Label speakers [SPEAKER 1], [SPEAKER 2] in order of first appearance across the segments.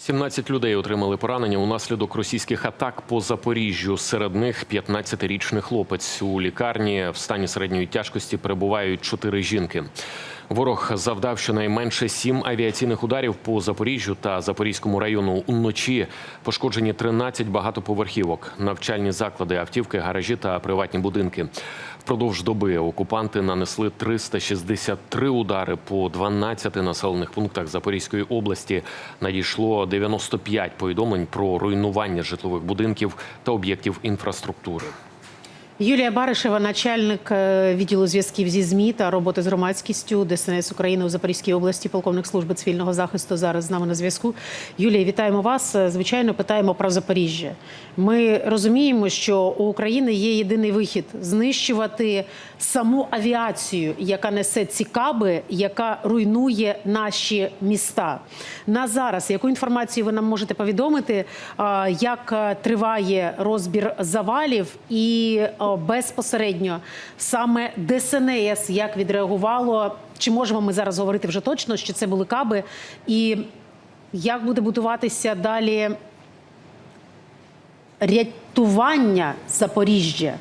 [SPEAKER 1] 17 людей отримали поранення унаслідок російських атак по Запоріжжю. Серед них 15-річний хлопець. У лікарні в стані середньої тяжкості перебувають чотири жінки. Ворог завдав щонайменше сім авіаційних ударів по Запоріжжю та Запорізькому району. Уночі пошкоджені 13 багатоповерхівок, навчальні заклади, автівки, гаражі та приватні будинки. Впродовж доби окупанти нанесли 363 удари по 12 населених пунктах Запорізької області. Надійшло 95 повідомлень про руйнування житлових будинків та об'єктів інфраструктури.
[SPEAKER 2] Юлія Баришева, начальник е, відділу зв'язків зі ЗМІ та роботи з громадськістю ДСНС України у Запорізькій області, полковник служби цивільного захисту зараз з нами на зв'язку. Юлія, вітаємо вас. Е, Звичайно, питаємо про Запоріжжя. Ми розуміємо, що у України є єдиний вихід знищувати саму авіацію, яка несе ці каби, яка руйнує наші міста. На зараз яку інформацію ви нам можете повідомити, як е, триває розбір завалів і безпосередньо саме ДСНС як відреагувало? Чи можемо ми зараз говорити вже точно, що це були каби, і як буде будуватися далі рятування Запоріжжя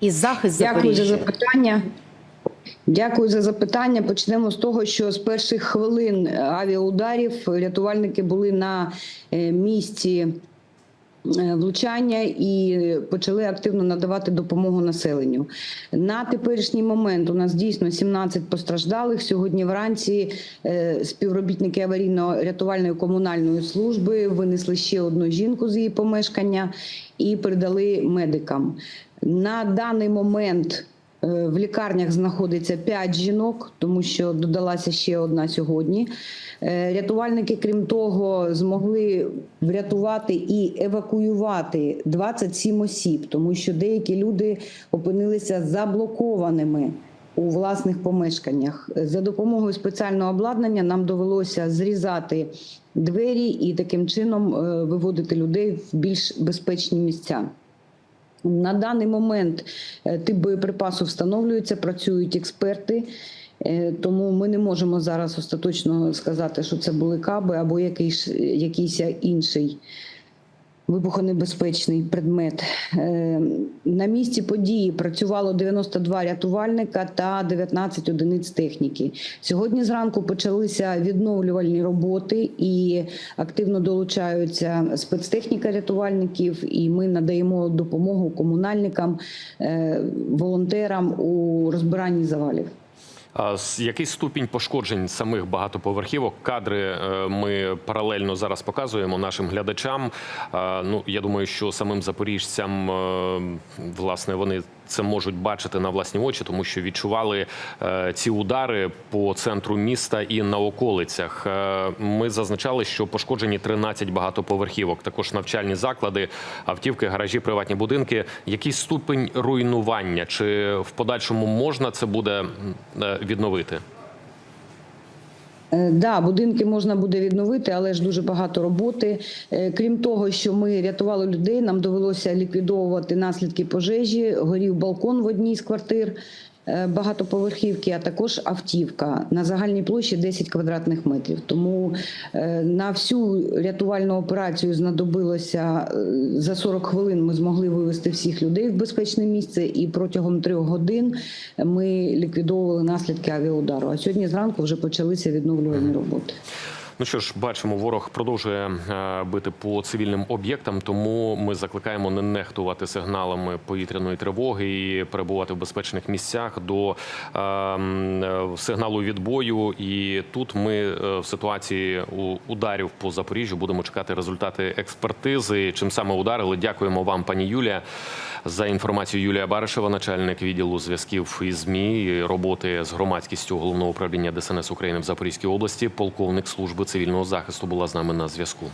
[SPEAKER 2] і захист
[SPEAKER 3] Дякую за запитання. Дякую за запитання. Почнемо з того, що з перших хвилин авіаударів рятувальники були на е, місці влучання і почали активно надавати допомогу населенню. На теперішній момент у нас дійсно 17 постраждалих. Сьогодні вранці е, співробітники аварійно-рятувальної комунальної служби винесли ще одну жінку з її помешкання і передали медикам. На даний момент е, в лікарнях знаходиться 5 жінок, тому що додалася ще одна сьогодні. Е, Рятувальники, крім того, змогли врятувати і евакуювати 27 осіб, тому що деякі люди опинилися заблокованими у власних помешканнях. За допомогою спеціального обладнання нам довелося зрізати двері і таким чином е, виводити людей в більш безпечні місця. На даний момент е, тип боєприпасу встановлюється, працюють експерти, е, тому ми не можемо зараз остаточно сказати, що це були каби або якийсь, якийсь інший вибухонебезпечний предмет. Е, На місці події працювало 92 рятувальника та 19 одиниць техніки. Сьогодні зранку почалися відновлювальні роботи і активно долучаються спецтехніка рятувальників. І ми надаємо допомогу комунальникам, е, волонтерам у розбиранні завалів.
[SPEAKER 1] Який ступінь пошкоджень самих багатоповерхівок? Кадри е, ми паралельно зараз показуємо нашим глядачам. Ну я думаю, що самим запоріжцям е, власне вони це можуть бачити на власні очі, тому що відчували е, ці удари по центру міста і на околицях. Ми зазначали, що пошкоджені 13 багатоповерхівок, також навчальні заклади, автівки, гаражі, приватні будинки. Який ступень руйнування? Чи в подальшому можна це буде відновити?
[SPEAKER 3] Е, Да, будинки можна буде відновити, але ж дуже багато роботи. Е, Крім того, що ми рятували людей, нам довелося ліквідовувати наслідки пожежі. Горів балкон в одній з квартир багатоповерхівки, а також автівка на загальній площі 10 квадратних метрів. Тому е, на всю рятувальну операцію знадобилося е, за 40 хвилин. Ми змогли вивести всіх людей в безпечне місце, і протягом трьох годин ми ліквідовували наслідки авіаудару. А сьогодні зранку вже почалися відновлювальні роботи.
[SPEAKER 1] Ну що ж, бачимо, ворог продовжує е, бити по цивільним об'єктам, тому ми закликаємо не нехтувати сигналами повітряної тривоги і перебувати в безпечних місцях до е, м, е, сигналу відбою. І тут ми е, в ситуації ударів по Запоріжжю будемо чекати результати експертизи. Чим саме ударили? Дякуємо вам, пані Юлія, за інформацію. Юлія Баришева, начальник відділу зв'язків із ЗМІ і роботи з громадськістю головного управління ДСНС України в Запорізькій області, полковник служби цивільного захисту була з нами на зв'язку.